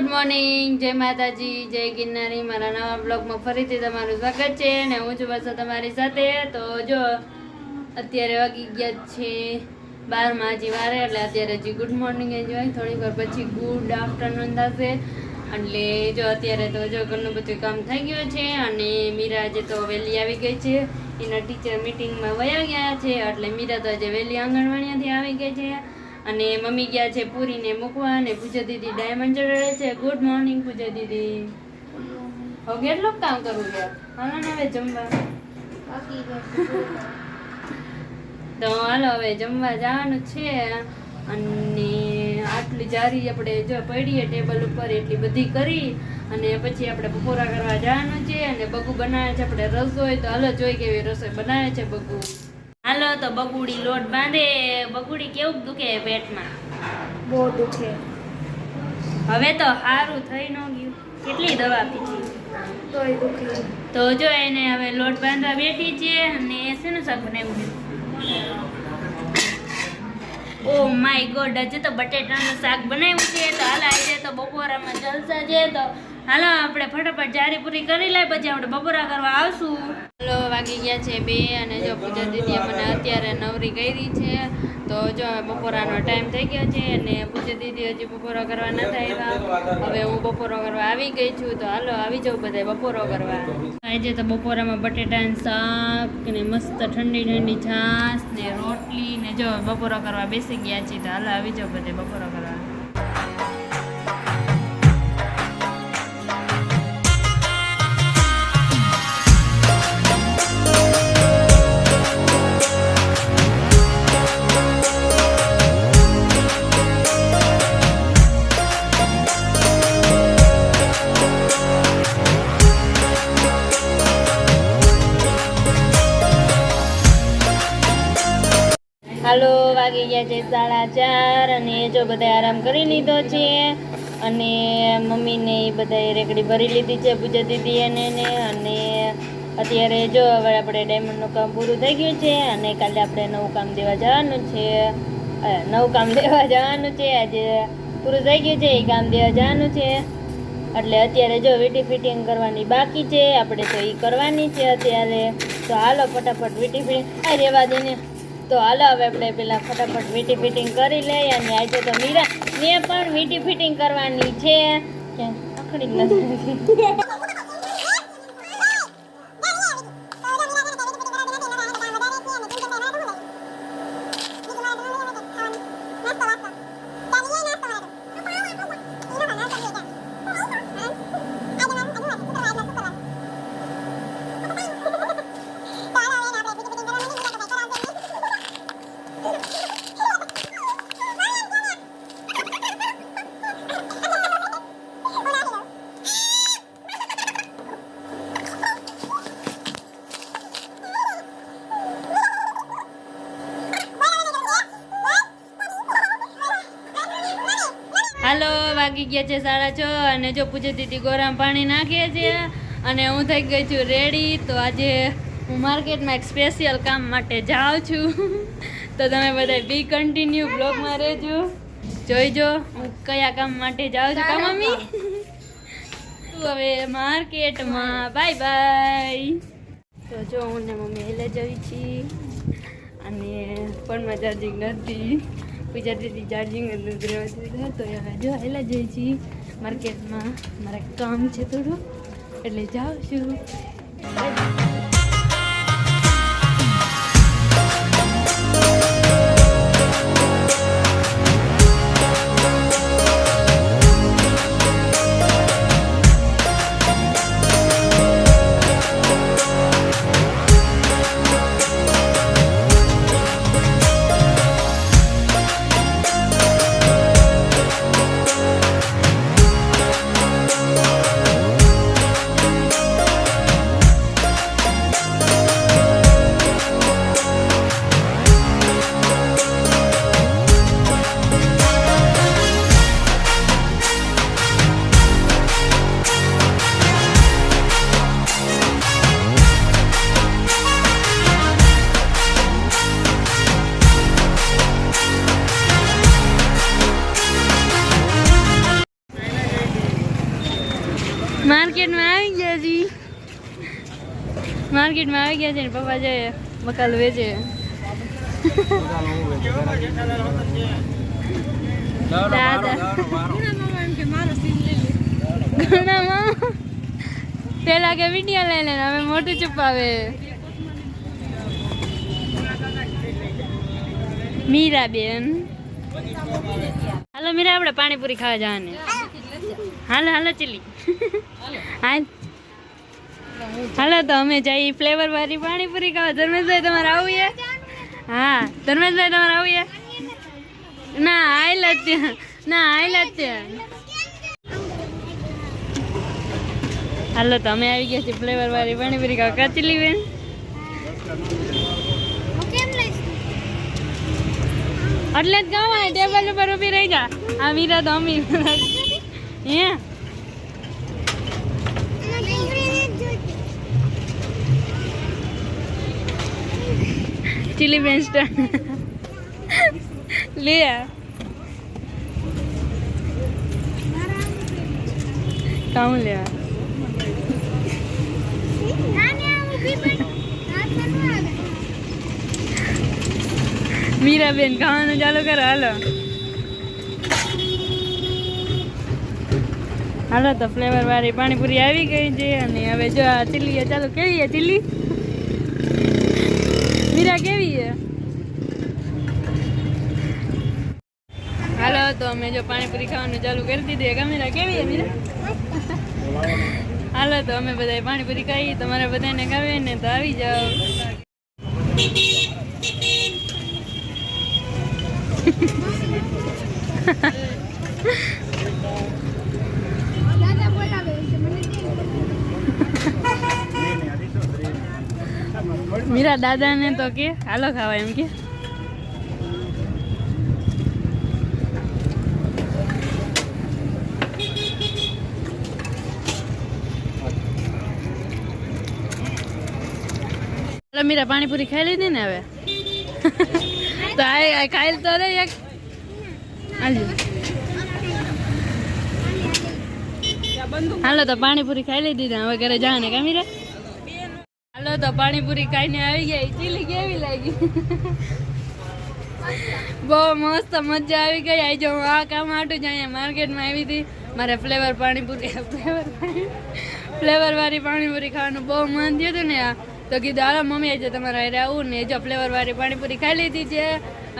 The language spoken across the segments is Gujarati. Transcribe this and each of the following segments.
ગુડ મોર્નિંગ, જય માતાજી, જય ગિરનારી. મારા નવા બ્લોગમાં ફરીથી તમારું સ્વાગત છે અને હું છું બસો તમારી સાથે. તો જો, અત્યારે વાગી ગયા છે બારમાં હજી વારે, એટલે અત્યારે હજી ગુડ મોર્નિંગ જ હોય. થોડીક વાર પછી ગુડ આફ્ટરનૂન થશે. એટલે જો અત્યારે તો જો ઘરનું બધું કામ થઈ ગયું છે અને મીરા આજે તો વહેલી આવી ગઈ છે. એના ટીચર મિટિંગમાં વયા ગયા છે, એટલે મીરા તો આજે વહેલી આંગણવાડીયાથી આવી ગઈ છે. અને મમ્મી ગયા છે પૂરીને મૂકવા અને પૂજા દીદી ડાયમંડ ચડાવે છે. ગુડ મોર્નિંગ પૂજા દીદી. હવે કેટલું કામ કરવું છે હાલો ને હવે જમવા. તો હાલો હવે જમવા જવાનું છે. અને આટલી જારી આપણે જો પડીએ ટેબલ ઉપર એટલી બધી કરી અને પછી આપણે બપોરા કરવા જવાનું છે અને બગુ બનાવે છે. આપણે રસોઈ તો હાલો જોઈ કેવી રસોઈ બનાવે છે બગુ. હાલો તો બગુડી લોટ બાંધે. બગુડી કેવું દુખે પેટમાં? બહુ દુખે. હવે તો સારું થઈ ન ગયું. કેટલી દવા પીધી? તો જો એને હવે લોટ બાંધવા બેઠી છે અને શેનું શાક બનાવ્યું ઓ માય ગોડ હજુ તો બટેટાનું શાક બનાવ્યું છે. તો હાલ આજે તો બપોરામાં જલસા છે તો હાલો આપણે ફટાફટ જારી પૂરી કરી લઈ પછી આપણે બપોરા કરવા આવશું. હાલો વાગી ગયા છે બે અને જો પૂજા દીદીએ મને અત્યારે નવરી કરી છે તો જો બપોરાનો ટાઈમ થઈ ગયો છે અને પૂજા દીદી હજી બપોરો કરવા નથી આવ્યા હવે હું બપોરો કરવા આવી ગઈ છું તો હાલો આવી જાઉં બધા બપોરો કરવા. આજે તો બપોરામાં બટેટાનું શાક ને મસ્ત ઠંડી ઠંડી છાશ ને રોટલી ને જો બપોરો કરવા બેસી ગયા છીએ તો હાલો આવી જાઉં બધે બપોરો કરવા. છે સાડા ચાર અને જો બધા આરામ કરી લીધો છે. અને મમ્મીને એ બધાએ રેકડી ભરી લીધી છે પૂજા દીદી એને. અને અત્યારે જો હવે આપણે ડાયમંડનું કામ પૂરું થઈ ગયું છે અને કાલે આપણે નવું કામ દેવા જવાનું છે. નવું કામ દેવા જવાનું છે. આજે પૂરું થઈ ગયું છે, એ કામ દેવા જવાનું છે. એટલે અત્યારે જો વીટી ફિટિંગ કરવાની બાકી છે, આપણે તો એ કરવાની છે અત્યારે. તો હાલો ફટાફટ વીટી ફિટિંગ. આ રેવા દે ને. તો હાલો, હવે આપણે પેલા ફટાફટ વીટી ફિટિંગ કરી લઈએ અને આજે તો મીરા ને પણ વીટી ફિટિંગ કરવાની છે. આખડી નથી. હાલો વાગી ગયા છે સાડા છ અને જો પૂજા દીદી ગોરામ પાણી નાખીએ છીએ અને હું થઈ ગઈ છું રેડી તો આજે હું માર્કેટમાં એક સ્પેશિયલ કામ માટે જાઉં છું. તો તમે બધા બી કન્ટિન્યુ બ્લોગમાં રહેજો. જોઈજો હું કયા કામ માટે જાઉં છું કા મમ્મી? તું હવે માર્કેટમાં બાય બાય તો જો હું ને મમ્મી એટલે જઈ છી. અને ફોનમાં ચાર્જિંગ નથી. પૂજા દીદી ચાર્જિંગ નથી રહેવા તો હવે. જો એલા જઈ છીએ માર્કેટમાં મારે કામ છે થોડું. એટલે જાઉં છું. માર્કેટમાં આવી ગયા છે ને પપ્પા જાય બકાલ વેચે. પેલા કે વીડિયો લઈ લે હવે મોટું છુપાવે. મીરા બેન હાલો મીરા, આપણે પાણીપુરી ખાવા જવાની. હાલો હાલો ચીલી હાલ. હાલો તો અમે જઈએ ફ્લેવર વાળી પાણીપુરી ખાવા. ધર્મેશભાઈ તમારે આવું છે? હા, ધર્મેશભાઈ તમારે આવું છે? ના, આયલ જ ના, આયલ જ હાલો તો અમે આવી ગયા છીએ ફ્લેવર વાળી પાણીપુરી ખાવા. કાચલી બેન એટલે જ ગાવા ટેબલ ઉપર ઊભી રહી જા. આ મીરા તો અમીર. હે? ચીલી બેન સ્ટાર લે. કામ લેવા મીરાબેન ખાવાનું ચાલુ કરો હાલો હાલો તો ફ્લેવર વાળી પાણીપુરી આવી ગઈ છે અને હવે જો આ ચીલી ચાલુ કેવી ચીલી? મીરા કેવી છે? હાલો, તો અમે જો પાણીપુરી ખાવાનું ચાલુ કરી દીધી. કે મીરા કેવી મીરા? હાલો, તો અમે બધા પાણીપુરી ખાઈ. તમારે બધાને ખાવે ને તો આવી જાઓ. મીરા દાદાને તો કે, હાલો ખાવા, એમ કે. મીરા, પાણીપુરી ખાઈ લીધી ને હવે? તો આ ખાઈ તો રે એક હાલો. તો પાણીપુરી ખાઈ લીધી હવે ઘરે જવાને કા મીરા? હાલો તો પાણીપુરી ખાઈને આવી ગઈ ચીલી કેવી લાગી? બહુ મસ્ત મજા આવી ગઈ. આજે હું આ કામ આટું જ અહીંયા માર્કેટમાં આવી હતી. મારે ફ્લેવર પાણીપુરી ફ્લેવર ફ્લેવરવાળી પાણીપુરી ખાવાનું બહુ મન થયું હતું ને આ. તો કીધું, હાલો મમ્મી, આજે તમારા હારે આવું ને જો ફ્લેવર વાળી પાણીપુરી ખાઈ લીધી છે.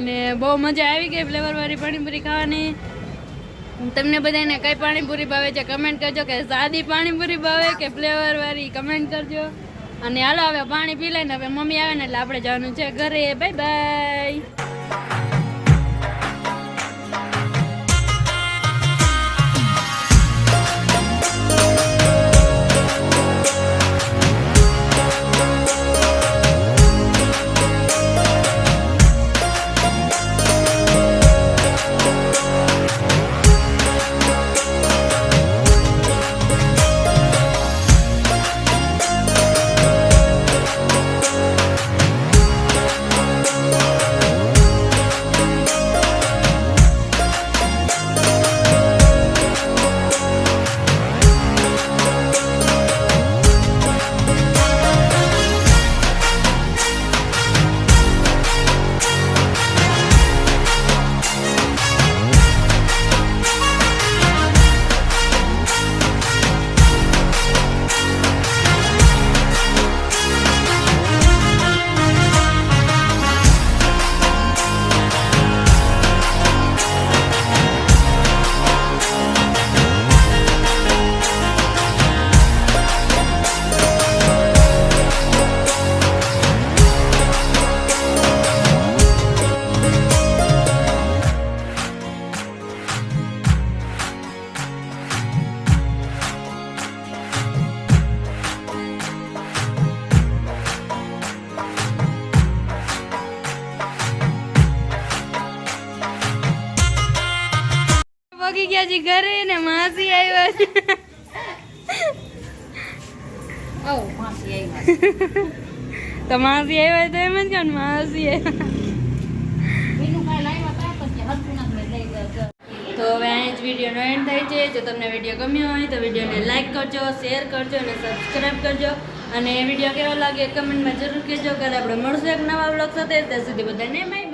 અને બહુ મજા આવી ગઈ ફ્લેવર વાળી પાણીપુરી ખાવાની. તમને બધાને કઈ પાણીપુરી ભાવે છે કમેન્ટ કરજો કે સાદી પાણીપુરી ભાવે કે ફ્લેવર વાળી? કમેન્ટ કરજો. અને હાલો, હવે પાણી પી લઈને હવે મમ્મી આવે ને એટલે આપણે જવાનું છે ઘરે. બાય બાય ગયા છે ઘરે ને માસી આવ્યા છે. તો માસી આવ્યા તો એમ જ કે ને માસી આવ્યા. તો હવે અહીં જ વિડીયોનો એન્ડ થાય છે. જો તમને વીડિયો ગમ્યો હોય તો વિડીયોને લાઈક કરજો શેર કરજો અને સબસ્ક્રાઈબ કરજો. અને વીડિયો કેવો લાગે કમેન્ટમાં જરૂર કહેજો. કે આપણે મળશું એક નવા બ્લોગ સાથે. ત્યાં સુધી બધાને બાય